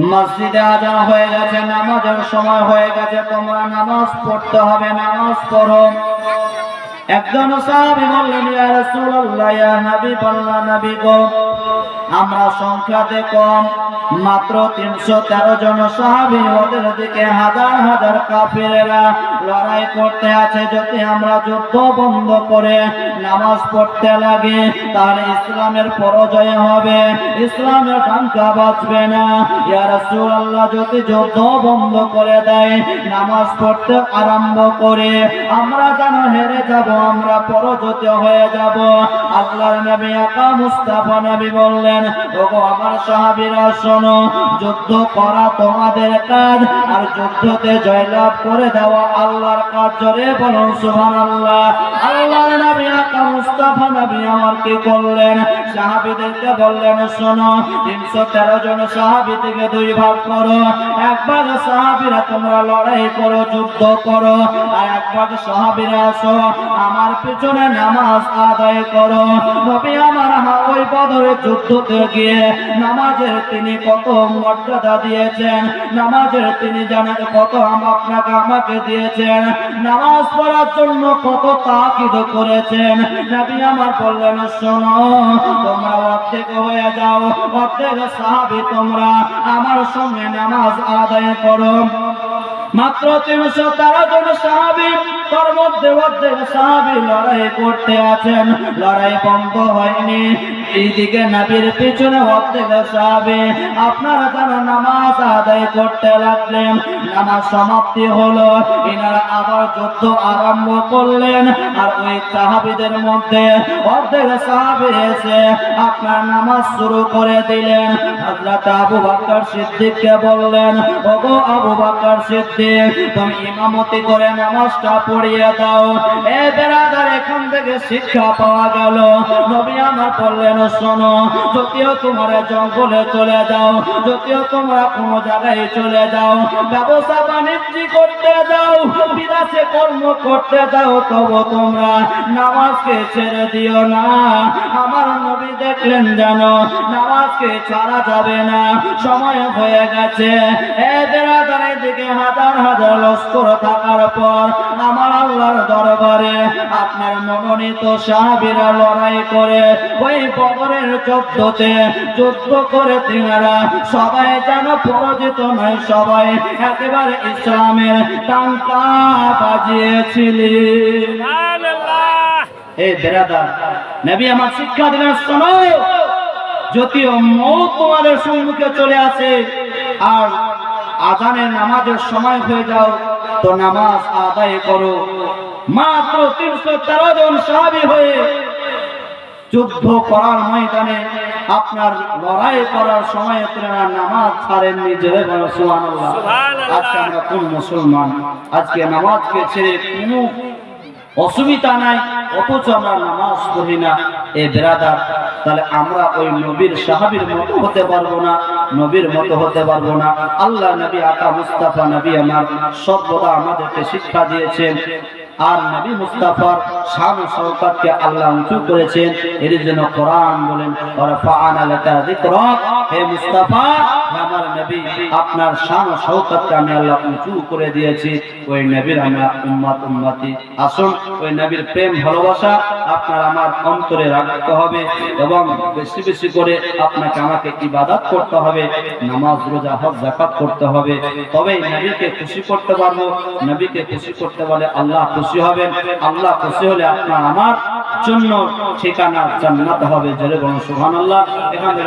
মসজিদে আজান হয়ে গেছে, নামাজের সময় হয়ে গেছে, তোমরা নামাজ পড়তে হবে, নামাজ পড়ো। একজন সাহাবী বললেন, ইয়া রাসূলুল্লাহ, ইয়া হাবিবাল্লাহ, নবী গো, আমরা সংখ্যাতে কম। মাত্র তিনশো তেরো জন সাহাবী ওদের দিকে হাজার হাজার কাফিরেরা লড়াই করতে আছে যদি আমরা যুদ্ধ বন্ধ করে নামাজ পড়তে লাগে, তাহলে ইসলামের পরাজয় হবে। ইসলামের টাঙ্কা বাঁচবে না। ইয়া রাসূলুল্লাহ, যদি যুদ্ধ বন্ধ করে দেয়, নামাজ পড়তে আরম্ভ করে, আমরা যেন হেরে যাব, আমরা পরাজিত হয়ে যাব। নবী আকা মুস্তাফা নবী বললেন, ওগো আমার সাহাবীরা, শোনো, যুদ্ধ করা তোমাদের কাজ, আর যুদ্ধতে জয়লাভ করে দেওয়া আল্লাহর কাজ জোরে বলুন, সুবহানাল্লাহ। আল্লাহর নবী আকা মুস্তাফা নবী আমার কি করলেন? সাহাবীদেরকে বললেন, শোনো, তিনশো তেরো জন সাহাবিদেরকে দুই ভাগ করো। একবার সাহাবিরা তোমরা লড়াই করো, যুদ্ধ করো, আর একবার সাহাবিরা আসো, আমার পিছনে নামাজ আদায় করো। নবী আমার হাত বদরের যুদ্ধতে গিয়ে নামাজের তিনি কত মর্যাদা দিয়েছেন। নামাজের তিনি জানেন কত আপনাকে আমাকে দিয়েছেন। নামাজ পড়ার জন্য কত তাকিদ করেছেন। নবী আমার বললেন, শোনো, তোমরা অর্ধেক হয়ে যাও, অর্ধেক সাহাবি তোমরা আমার সঙ্গে নামাজ আদায় করো। মাত্র তিনশো তেরো জন সাহাবি তার মধ্যে অর্ধেক সাহাবি লড়াই করতে আছেন। লড়াই বন্ধ হয়নি। এইদিকে নবীর পিছনে অর্ধেক সাহাবি আপনারা যারা নামাজ আদায় করতে লাগলেন, নামাজ সমাপ্তি হলো, এনারা আবার যুদ্ধ আরম্ভ করলেন। আর ওই সাহাবিদের মধ্যে অর্ধেক সাহাবি এসে আপনার নামাজ শুরু করে দিলেন। হযরত আবু বকর সিদ্দিককে বললেন, ওগো আবু বকর সিদ্দিক, তুমি ইমামতি করে নামাজটা পড়িয়ে দাও। এ বেরাদার, এখান থেকে শিক্ষা পাওয়া গেল। নবী আমার বললেন শোনো, যদিও তোমার জঙ্গলে চলে যাও, যদিও তোমরা কোনো জায়গায় চলে যাও, ব্যবসা বাণিজ্য করতে যাও, বিদেশে কর্ম করতে যাও, তবু তোমরা নামাজকে ছেড়ে দিও না। আমার নবী দেখলেন জানো নামাজকে ছাড়া যাবে না, সময় হয়ে গেছে। এ বেড়াদারের দিকে হাজার হাজার লস্কর থাকার পর আমার আল্লাহর দরবারে আপনার মনোনীত সাহাবীরা লড়াই করে ওই বদরের যুদ্ধতে যুদ্ধ করে তিনারা সবাই যেন পরাজিত নয় সবাই একেবারে ইসলামের টাঙ্কা বাজিয়েছিলেন। এই বেরাদার নবী আমার শিক্ষা দিলেন শোনো। যদিও মৌত তোমাদের সম্মুখে চলে আসে আর আজানের নামাজের সময় হয়ে যাও তো নামাজ আদায় করো। মাত্র তিনশো তেরো জন সাহাবি হয়ে যুদ্ধ করার ময়দানে আপনার লড়াই করার সময় আপনারা নামাজ ছাড়েননি বলো সুবহানাল্লাহ। আজকে আমরা কোন মুসলমান? আজকে নামাজকে ছেড়ে কোনো অসুবিধা নাই অথচ আমরা নামাজ পড়ি না। এ বেরাদার তাহলে আমরা ওই নবীর সাহাবীর মতো হতে পারব না। নবীর মতো হতে পারব না। আল্লাহ নবী আকা মুস্তাফা নবী আমার সর্বদা আমাদেরকে শিক্ষা দিয়েছেন। আর নবী মুস্তাফার শান ও শওকতকে আল্লাহ উঁচু করেছেন। এর জন্য কোরআন বলেন ওয়ারফাআনা লাকা যিকরাক হে মুস্তাফা আমার নবী, আপনার শান ও শওকতকে আমি আল্লাহ উঁচু করে দিয়েছি। ওই নবীর আমরা উম্মত, উম্মতি। আসুন, ওই নবীর প্রেম, ভালোবাসা আপনার আমার অন্তরে রাখতে হবে এবং বেশি বেশি করে আপনাকে আমাকে ইবাদত করতে হবে, নামাজ, রোজা, হজ, যাকাত করতে হবে। তবে নবীকে খুশি করতে পারব। নবীকে খুশি করতে পারলে আল্লাহ খুশি হবেন, আল্লাহ খুশি হলে আপনার আমার জন্য ঠিকানা জান্নাত হবে। জোরে বলুন, সুবহানাল্লাহ। এখানে